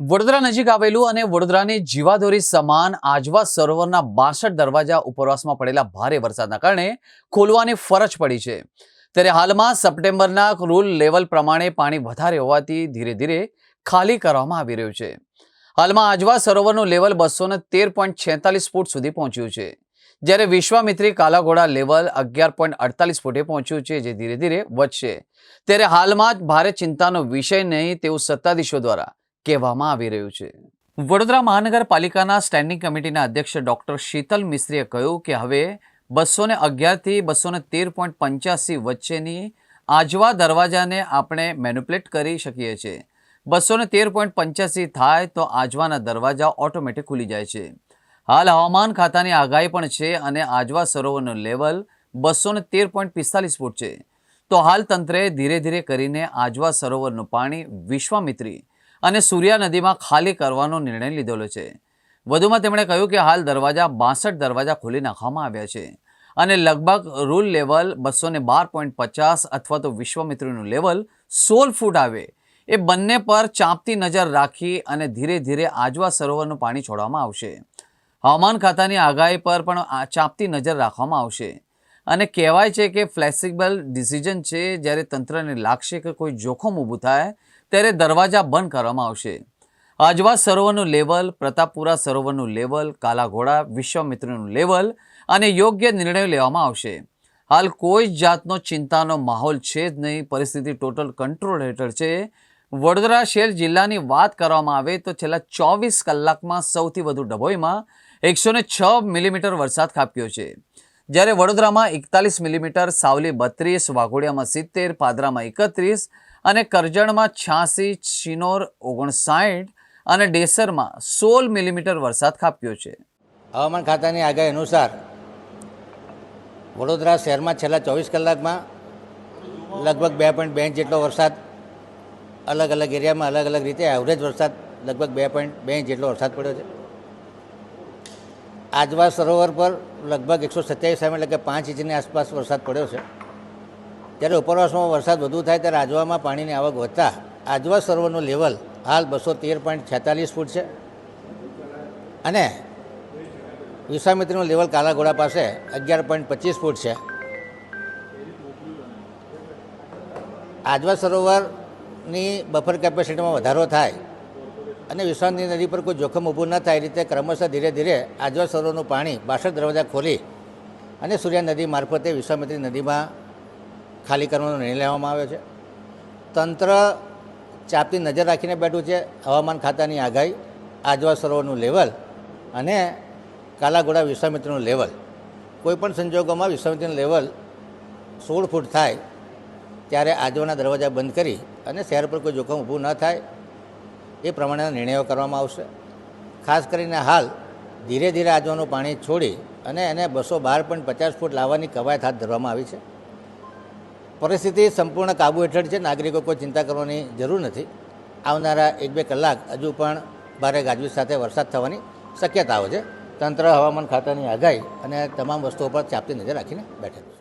વડોદરા નજીક આવેલું અને વડોદરાની જીવાદોરી સમાન આજવા સરોવરના બાસઠ દરવાજા ઉપરવાસમાં પડેલા ભારે વરસાદના કારણે ખોલવાની ફરજ પડી છે. ત્યારે હાલમાં સપ્ટેમ્બરના રૂલ લેવલ પ્રમાણે પાણી વધારે હોવાથી ધીરે ધીરે ખાલી કરવામાં આવી રહ્યું છે. હાલમાં આજવા સરોવરનું લેવલ બસો તેર પોઈન્ટ છેતાલીસ ફૂટ સુધી પહોંચ્યું છે. જ્યારે વિશ્વામિત્રી કાલાઘોડા લેવલ અગિયાર પોઈન્ટ અડતાલીસ ફૂટે પહોંચ્યું છે, જે ધીરે ધીરે વધશે. ત્યારે હાલમાં જ ભારે ચિંતાનો વિષય નહીં તેવું સત્તાધીશો દ્વારા કહેવામાં આવી રહ્યું છે. વડોદરા મહાનગરપાલિકાના સ્ટેન્ડિંગ કમિટીના અધ્યક્ષ ડોક્ટર શીતલ મિશ્રીએ કહ્યું કે હવે બસો ને અગિયારથી બસો ને તેર પોઈન્ટ પંચ્યાસી વચ્ચેની આજવા દરવાજાને આપણે મેન્યુપ્લેટ કરી શકીએ છીએ. બસો ને તેર પોઈન્ટ પંચ્યાસી થાય તો આજવાના દરવાજા ઓટોમેટિક ખુલી જાય છે. હાલ હવામાન ખાતાની આગાહી પણ છે અને આજવા સરોવરનું લેવલ બસો ને તેર પોઈન્ટ પિસ્તાલીસ ફૂટ છે. તો હાલ તંત્રે ધીરે ધીરે કરીને આજવા સરોવરનું પાણી વિશ્વામિત્રી અને સૂર્યા નદીમાં ખાલી કરવાનો નિર્ણય લીધેલો છે. વધુમાં તેમણે કહ્યું કે હાલ દરવાજા બાસઠ દરવાજા ખોલી નાખવામાં આવ્યા છે અને લગભગ રૂલ લેવલ બસો ને બાર પોઈન્ટ પચાસ અથવા તો વિશ્વામિત્રીનું લેવલ સોળ ફૂટ આવે. એ બંને પર ચાંપતી નજર રાખી અને ધીરે ધીરે આજવા સરોવરનું પાણી છોડવામાં આવશે. હવામાન ખાતાની આગાહી પર પણ ચાંપતી નજર રાખવામાં આવશે. અને કહેવાય છે કે ફ્લેક્સિબલ ડિસિઝન છે જ્યારે તંત્રને લાગશે કે કોઈ જોખમ ઊભું થાય ત્યારે દરવાજા બંધ કરવામાં આવશે. આજવા સરોવરનું લેવલ, પ્રતાપપુરા સરોવરનું લેવલ, કાલાઘોડા વિશ્વામિત્રનું લેવલ અને યોગ્ય નિર્ણયો લેવામાં આવશે. હાલ કોઈ જ જાતનો ચિંતાનો માહોલ છે જ નહીં. પરિસ્થિતિ ટોટલ કંટ્રોલ હેઠળ છે. વડોદરા શહેર જિલ્લાની વાત કરવામાં આવે તો છેલ્લા ચોવીસ કલાકમાં સૌથી વધુ ડભોઈમાં એકસો છ મિલીમીટર વરસાદ ખાબક્યો છે. જ્યારે વડોદરામાં એકતાલીસ મિલીમીટર, સાવલી બત્રીસ, વાઘોડિયામાં સિત્તેર, પાદરામાં એકત્રીસ અને કરજણમાં છ્યાસી ચિનોર ઓગણસાઠ અને ડેસરમાં સોળ મિલીમીટર વરસાદ ખાપ્યો છે. હવામાન ખાતાની આગાહી અનુસાર વડોદરા શહેરમાં છેલ્લા ચોવીસ કલાકમાં લગભગ બે પોઈન્ટ બે ઇંચ જેટલો વરસાદ, અલગ અલગ એરિયામાં અલગ અલગ રીતે એવરેજ વરસાદ લગભગ બે પોઈન્ટ બે ઇંચ જેટલો વરસાદ પડ્યો છે. આજવા સરોવર પર લગભગ એકસો સત્યાવીસ એમ એટલે કે પાંચ ઇંચની આસપાસ વરસાદ પડ્યો છે. જ્યારે ઉપરવાસમાં વરસાદ વધુ થાય ત્યારે આજવામાં પાણીની આવક વધતા આજવા સરોવરનું લેવલ હાલ બસો તેર પોઈન્ટ છેતાલીસ ફૂટ છે. અને વિશ્વામિત્રીનું લેવલ કાલાઘોડા પાસે અગિયાર પોઈન્ટ પચીસ ફૂટ છે. આજવા સરોવરની બફર કેપેસિટીમાં વધારો થાય અને વિશ્વામિત્રી નદી પર કોઈ જોખમ ઊભું ન થાય રીતે ક્રમશઃ ધીરે ધીરે આજવા સરોવરનું પાણી બાસઠ દરવાજા ખોલી અને સૂર્યા નદી મારફતે વિશ્વામિત્રી નદીમાં ખાલી કરવાનો નિર્ણય લેવામાં આવ્યો છે. તંત્ર ચાપતી નજર રાખીને બેઠું છે. હવામાન ખાતાની આગાહી આજવા સરોવરનું લેવલ અને કાલાઘોડા વિશ્વામિત્રીનું લેવલ. કોઈપણ સંજોગોમાં વિશ્વામિત્રનું લેવલ સોળ ફૂટ થાય ત્યારે આજવાના દરવાજા બંધ કરી અને શહેર પર કોઈ જોખમ ઊભું ન થાય. એ પ્રમાણેના નિર્ણયો કરવામાં આવશે. ખાસ કરીને હાલ ધીરે ધીરે આજવાનું પાણી છોડી અને એને બસો બાર પોઈન્ટ પચાસ ફૂટ લાવવાની કવાયત હાથ ધરવામાં આવી છે. પરિસ્થિતિ સંપૂર્ણ કાબુ હેઠળ છે. નાગરિકો કોઈ ચિંતા કરવાની જરૂર નથી. આવનારા એક બે કલાક હજુ પણ ભારે ગાજવીજ સાથે વરસાદ થવાની શક્યતાઓ છે. તંત્ર હવામાન ખાતાની આગાહી અને તમામ વસ્તુઓ પર ચાપતી નજર રાખીને બેઠેલું છે